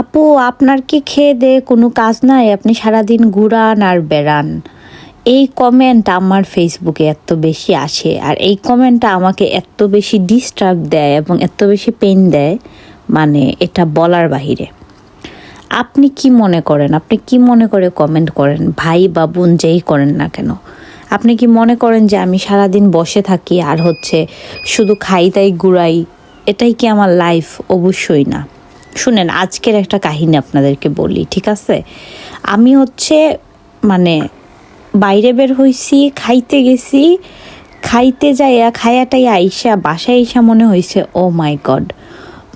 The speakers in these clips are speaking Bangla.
আপু, আপনার কি খেয়ে দেয়ে কোনো কাজ নাই? আপনি সারাদিন ঘুরান আর বেড়ান। এই কমেন্ট আমার ফেসবুকে এত বেশি আসে আর এই কমেন্টটা আমাকে এত বেশি ডিস্টার্ব দেয় এবং এত বেশি পেন দেয় মানে এটা বলার বাহিরে। আপনি কি মনে করেন? আপনি কি মনে করে কমেন্ট করেন? ভাই বা বোন যেই করেন না কেন? আপনি কি মনে করেন যে আমি সারাদিন বসে থাকি আর হচ্ছে শুধু খাই তাই ঘুরাই? এটাই কি আমার লাইফ অবশ্যই না। শুনেন, আজকের একটা কাহিনী আপনাদেরকে বলি, ঠিক আছে? আমি হচ্ছে মানে বাইরে বের হইছি, খাইতে গেছি, খাইতে যাইয়া খায়াটাই আইসা, বাসায় আইসা মনে হয়েছে ও মাই গড!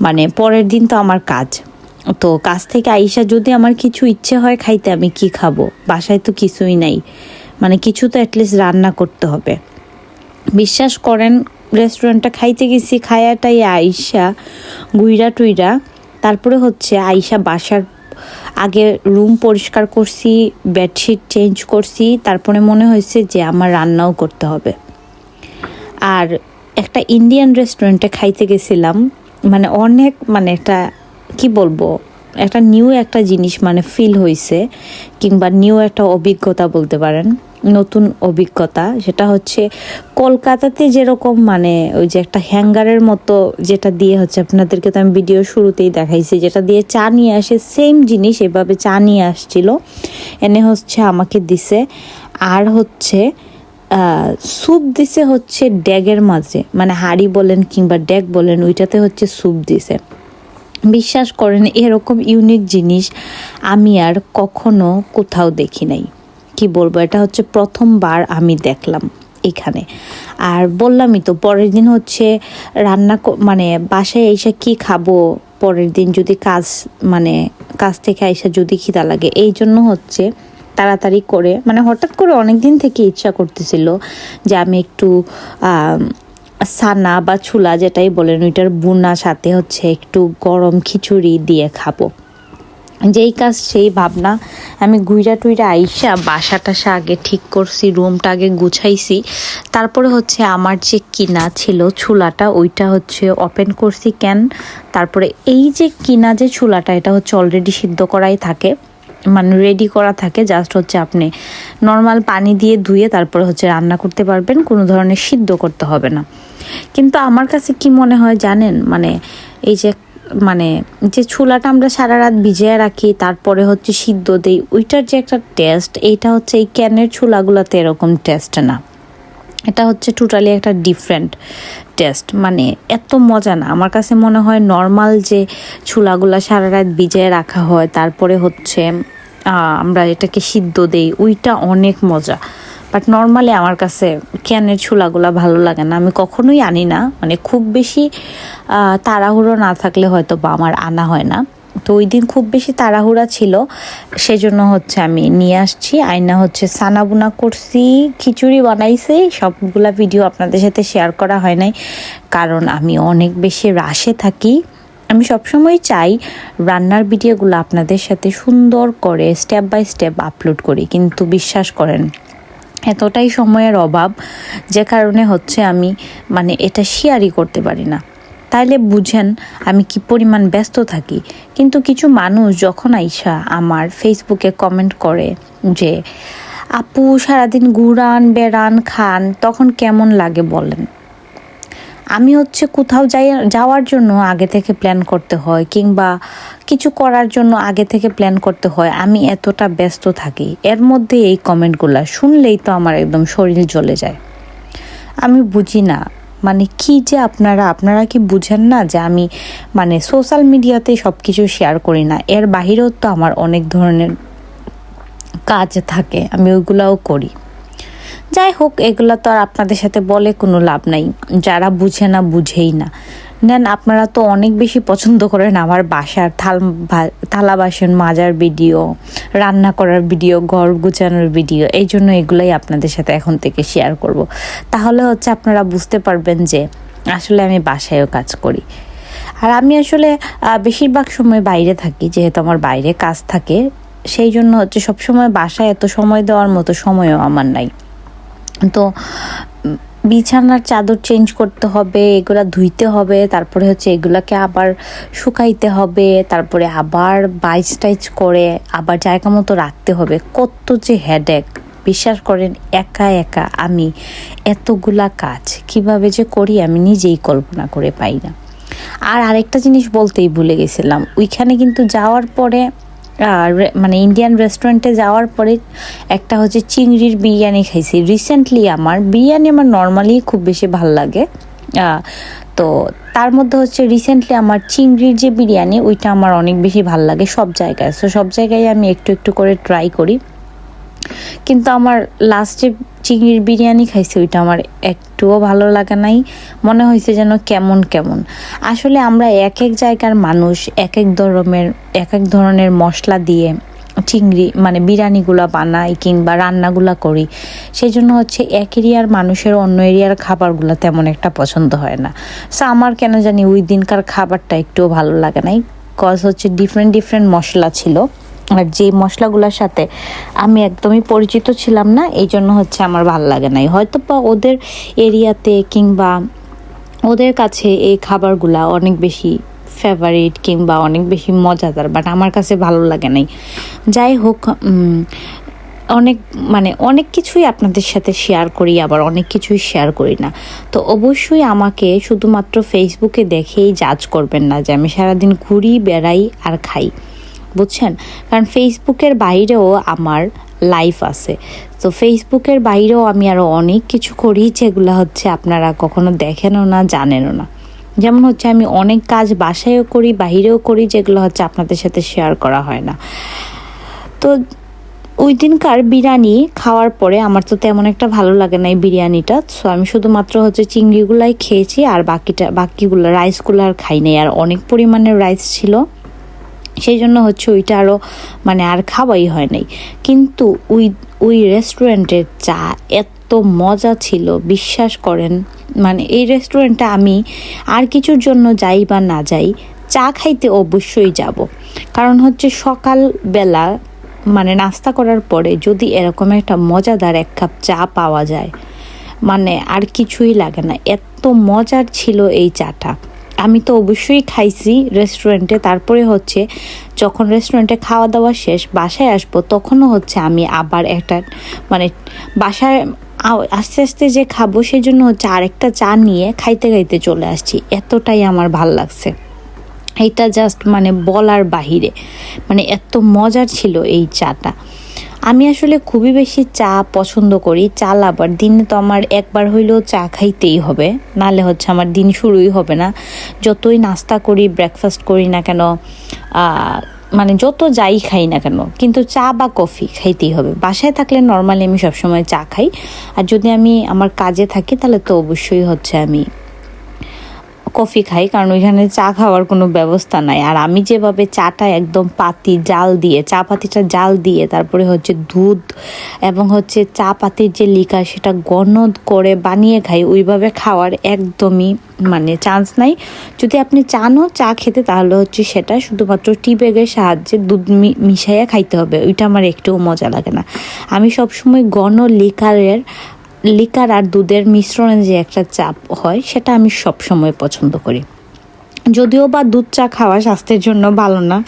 মানে পরের দিন তো আমার কাজ। তো কাজ থেকে আইসা যদি আমার কিছু ইচ্ছে হয় খাইতে, আমি কি খাব? বাসায় তো কিছুই নাই। মানে কিছু তো অ্যাটলিস্ট রান্না করতে হবে। বিশ্বাস করেন রেস্টুরেন্টটা খাইতে গেছি খায়াটাই আইসা, গুইরা টুইরা তারপরে হচ্ছে আইসা বাসার আগে রুম পরিষ্কার করছি, বেডশিট চেঞ্জ করছি, তারপরে মনে হয়েছে যে আমার রান্নাও করতে হবে। আর একটা ইন্ডিয়ান রেস্টুরেন্টে খাইতে গেছিলাম মানে অনেক মানে একটা, কি বলব, একটা নিউ একটা জিনিস মানে ফিল হয়েছে কিংবা নিউ একটা অভিজ্ঞতা বলতে পারেন। নতুন অভিজ্ঞতা, সেটা হচ্ছে কলকাতাতে যেরকম মানে ওই যে একটা হ্যাঙ্গারের মতো যেটা দিয়ে হচ্ছে, আপনাদেরকে তো আমি ভিডিও শুরুতেই দেখাইছি, যেটা দিয়ে চা নিয়ে আসে সেম জিনিস এভাবে চা নিয়ে আসছিল। এনে হচ্ছে আমাকে দিছে। আর হচ্ছে স্যুপ দিছে হচ্ছে ড্যাগের মাঝে মানে হাড়ি বলেন কিংবা ড্যাগ বলেন, ওইটাতে হচ্ছে স্যুপ দিছে। বিশ্বাস করেন, এরকম ইউনিক জিনিস আমি আর কখনো কোথাও দেখি নাই। কি বলব, এটা হচ্ছে প্রথমবার আমি দেখলাম এখানে। আর বললামই তো, পরের দিন হচ্ছে রান্না মানে বাসায় এসে কি খাব, পরের দিন যদি কাজ মানে কাজ থেকে আইসা যদি খিদা লাগে, এই জন্য হচ্ছে তাড়াতাড়ি করে মানে হঠাৎ করে অনেক দিন থেকে ইচ্ছা করতেছিল যে আমি একটু সানা বা ছুলা যেটাই বলেন, ওইটার বুনা সাথে হচ্ছে একটু গরম খিচুড়ি দিয়ে খাব। যেই কাজ, সেই ভাবনা। আমি গুইরা টুইরা আইসা বাসা টাসা আগে ঠিক করছি, রুমটা আগে গুছাইছি। তারপরে হচ্ছে আমার যে কিনা ছিল চুলাটা, ওইটা হচ্ছে ওপেন করছি কেন তারপরে এই যে কিনা যে চুলাটা, এটা হচ্ছে অলরেডি সিদ্ধ করাই থাকে। মানে রেডি করা থাকে জাস্ট হচ্ছে আপনি নর্মাল পানি দিয়ে ধুয়ে তারপরে হচ্ছে রান্না করতে পারবেন, কোনো ধরনের সিদ্ধ করতে হবে না। কিন্তু আমার কাছে কি মনে হয় জানেন মানে এই যে মানে যে ছোলাটা আমরা সারা রাত ভিজিয়ে রাখি, তারপরে হচ্ছে সিদ্ধ দিই, ওইটার যে একটা টেস্ট এইটা হচ্ছে এই ক্যানের ছোলাগুলোতে এরকম টেস্ট না। এটা হচ্ছে টোটালি একটা ডিফারেন্ট টেস্ট মানে এত মজা না। আমার কাছে মনে হয় নর্মাল যে ছোলাগুলো সারা রাত ভিজিয়ে রাখা হয়, তারপরে হচ্ছে আমরা এটাকে সিদ্ধ দেই, ওইটা অনেক মজা। বাট নর্মালি আমার কাছে ক্যানের ছোলাগুলা ভালো লাগে না। আমি কখনোই আনি না। মানে খুব বেশি তাড়াহুড়ো না থাকলে হয়তো বা আমার আনা হয় না। তো ওই দিন খুব বেশি তাড়াহুড়া ছিল। সেজন্য হচ্ছে আমি নিয়ে আসছি। আয়না হচ্ছে সানাবুনা করছি, খিচুড়ি বানাইছি। সবগুলা ভিডিও আপনাদের সাথে শেয়ার করা হয় নাই। কারণ আমি অনেক বেশি রাশে থাকি। আমি সবসময় চাই রান্নার ভিডিওগুলো আপনাদের সাথে সুন্দর করে স্টেপ বাই স্টেপ আপলোড করি। কিন্তু বিশ্বাস করেন এতটাই সময়ের অভাব যে কারণে হচ্ছে আমি মানে এটা শেয়ারই করতে পারি না। তাইলে বুঝেন আমি কি পরিমাণ ব্যস্ত থাকি? কিন্তু কিছু মানুষ যখন আইসা আমার ফেসবুকে কমেন্ট করে যে, আপু সারাদিন ঘুরান বেড়ান, খান, তখন কেমন লাগে বলেন? আমি হচ্ছে কোথাও যাই, যাওয়ার জন্য আগে থেকে প্ল্যান করতে হয়, কিংবা কিছু করার জন্য আগে থেকে প্ল্যান করতে হয়। আমি এতটা ব্যস্ত থাকি। এর মধ্যে এই কমেন্টগুলো শুনলেই তো আমার একদম শরীর জ্বলে যায়। আমি বুঝি না। মানে কি যে আপনারা আপনারা কি বুঝেন না যে আমি মানে সোশ্যাল মিডিয়াতে সব কিছু শেয়ার করি না? এর বাহিরেও তো আমার অনেক ধরনের কাজ থাকে। আমি ওইগুলাও করি। যাই হোক, এগুলো তো আর আপনাদের সাথে বলে কোনো লাভ নাই। যারা বুঝে না, বুঝেই না। নেন আপনারা তো অনেক বেশি পছন্দ করেন আমার বাসার থাল থালা বাসন মাজার ভিডিও, রান্না করার ভিডিও, ঘর গুছানোর ভিডিও, এই জন্য এগুলাই আপনাদের সাথে এখন থেকে শেয়ার করব। তাহলে হচ্ছে আপনারা বুঝতে পারবেন যে আসলে আমি বাসায়ও কাজ করি। আর আমি আসলে বেশিরভাগ সময় বাইরে থাকি, যেহেতু আমার বাইরে কাজ থাকে, সেই জন্য হচ্ছে সবসময় বাসায় এত সময় দেওয়ার মতো সময়ও আমার নাই। তো বিছানার চাদর চেঞ্জ করতে হবে, এগুলা ধুইতে হবে, তারপরে হচ্ছে এগুলাকে আবার শুকাইতে হবে, তারপরে আবার বাইচ টাইচ করে আবার জায়গা মতো রাখতে হবে। কত যে হেডেক বিশ্বাস করেন, একা একা আমি এতগুলা কাজ কীভাবে যে করি আমি নিজেই কল্পনা করে পাই না। আর আরেকটা জিনিস বলতেই ভুলে গেছিলাম। ওইখানে কিন্তু যাওয়ার পরে মানে ইন্ডিয়ান রেস্টুরেন্টে যাওয়ার পরে একটা হচ্ছে চিংড়ির বিরিয়ানি খাইছি। রিসেন্টলি আমার বিরিয়ানি আমার নর্মালি খুব বেশি ভালো লাগে। তো তার মধ্যে হচ্ছে রিসেন্টলি আমার চিংড়ির যে বিরিয়ানি, ওইটা আমার অনেক বেশি ভালো লাগে সব জায়গায়। সো সব জায়গায় আমি একটু একটু করে ট্রাই করি। কিন্তু আমার লাস্টে চিংড়ির বিরিয়ানি খাইছি, ওইটা আমার একটুও ভালো লাগে নাই। মনে হয়েছে যেন কেমন কেমন। আসলে আমরা এক এক জায়গার মানুষ, এক এক ধরনের এক এক ধরনের মশলা দিয়ে চিংড়ি মানে বিরিয়ানিগুলো বানাই কিংবা রান্নাগুলা করি। সেই জন্য হচ্ছে এক এরিয়ার মানুষের অন্য এরিয়ার খাবারগুলো তেমন একটা পছন্দ হয় না। সো আমার কেন জানি ওই দিনকার খাবারটা একটুও ভালো লাগে নাই। কজ হচ্ছে ডিফারেন্ট ডিফারেন্ট মশলা ছিল। আর যে মশলাগুলোর সাথে আমি একদমই পরিচিত ছিলাম না, এই জন্য হচ্ছে আমার ভালো লাগে নাই। হয়তো বা ওদের এরিয়াতে কিংবা ওদের কাছে এই খাবারগুলা অনেক বেশি ফেভারিট কিংবা অনেক বেশি মজাদার বাট আমার কাছে ভালো লাগে নাই। যাই হোক অনেক মানে অনেক কিছুই আপনাদের সাথে শেয়ার করি, আবার অনেক কিছুই শেয়ার করি না। তো অবশ্যই আমাকে শুধুমাত্র ফেসবুকে দেখেই জাজ করবেন না যে আমি সারাদিন ঘুরি, বেড়াই আর খাই। বুঝছেন? কারণ ফেসবুকের বাইরেও আমার লাইফ আছে। তো ফেসবুকের বাইরেও আমি আরও অনেক কিছু করি যেগুলো হচ্ছে আপনারা কখনো দেখেনও না, জানেনও না। যেমন হচ্ছে আমি অনেক কাজ বাসায়ও করি, বাইরেও করি যেগুলো হচ্ছে আপনাদের সাথে শেয়ার করা হয় না। তো ওই দিনকার বিরিয়ানি খাওয়ার পরে আমার তো তেমন একটা ভালো লাগে না এই বিরিয়ানিটা। সো আমি শুধুমাত্র হচ্ছে চিংড়িগুলাই খেয়েছি আর বাকিটা, বাকিগুলো রাইসগুলো আর খাই নাই। আর অনেক পরিমাণের রাইস ছিল। সেই জন্য হচ্ছে ওইটা আরও মানে আর খাওয়াই হয় নাই। কিন্তু ওই ওই রেস্টুরেন্টের চা এত মজা ছিল, বিশ্বাস করেন। মানে এই রেস্টুরেন্টটা আমি আর কিছুর জন্য যাই বা না যাই, চা খাইতে অবশ্যই যাব। কারণ হচ্ছে সকালবেলা মানে নাস্তা করার পরে যদি এরকম একটা মজাদার এক কাপ চা পাওয়া যায় মানে আর কিছুই লাগে না। এত মজার ছিল এই চাটা। আমি তো অবশ্যই খাইছি রেস্টুরেন্টে তারপরে হচ্ছে, যখন রেস্টুরেন্টে খাওয়া দাওয়া শেষ, বাসায় আসব, তখনও হচ্ছে আমি আবার একটা মানে বাসায় আস্তে আস্তে যে খাব সেই জন্য হচ্ছে আরেকটা চা নিয়ে খাইতে খাইতে চলে আসছি। এতটাই আমার ভালো লাগছে। এটা জাস্ট মানে বলার বাহিরে। মানে এত মজার ছিল এই চাটা। আমি আসলে খুবই বেশি চা পছন্দ করি, চা লাভার। দিনে তো আমার একবার হইলেও চা খাইতেই হবে নালে হচ্ছে আমার দিন শুরুই হবে না। যতই নাস্তা করি ব্রেকফাস্ট করি না কেন মানে যত যাই খাই না কেন, কিন্তু চা বা কফি খাইতেই হবে। বাসায় থাকলে নর্মালি আমি সবসময় চা খাই, আর যদি আমি আমার কাজে থাকি, তাহলে তো অবশ্যই হচ্ছে আমি কফি খাই, কারণ ওইখানে চা খাওয়ার কোনো ব্যবস্থা নাই। আর আমি যেভাবে চাটা একদম পাতি জাল দিয়ে, চা পাতিটা জাল দিয়ে, তারপরে হচ্ছে দুধ এবং হচ্ছে চা পাতির যে লিকার, সেটা ঘন করে বানিয়ে খাই, ওইভাবে খাওয়ার একদমই মানে চান্স নাই। যদি আপনি চানও চা খেতে, তাহলে হচ্ছে সেটা শুধুমাত্র টি ব্যাগের সাহায্যে দুধ মিশাইয়া খাইতে হবে। ওইটা আমার একটুও মজা লাগে না। আমি সবসময় গণ লিকারের লিকার আর দুধের মিশ্রণে যে একটা চাপ হয়, সেটা আমি সব সময় পছন্দ করি। যদিও বা দুধ চা খাওয়া স্বাস্থ্যের জন্য ভালো না,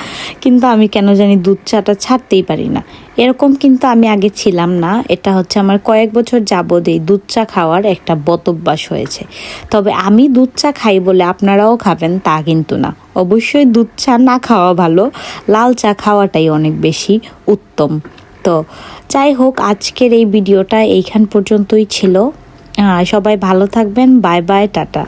কিন্তু আমি কেন জানি দুধ চাটা ছাড়তেই পারি না। এরকম কিন্তু আমি আগে ছিলাম না, এটা হচ্ছে আমার কয়েক বছর যাবৎ এই দুধ চা খাওয়ার একটা বতভ্যাস হয়েছে। তবে আমি দুধ চা খাই বলে আপনারাও খাবেন, তা কিন্তু না। অবশ্যই দুধ চা না খাওয়া ভালো, লাল চা খাওয়াটাই অনেক বেশি উত্তম। তো যাই হোক, আজকের এই ভিডিওটা এইখান পর্যন্তই ছিল। সবাই ভালো থাকবেন। Bye bye, tata.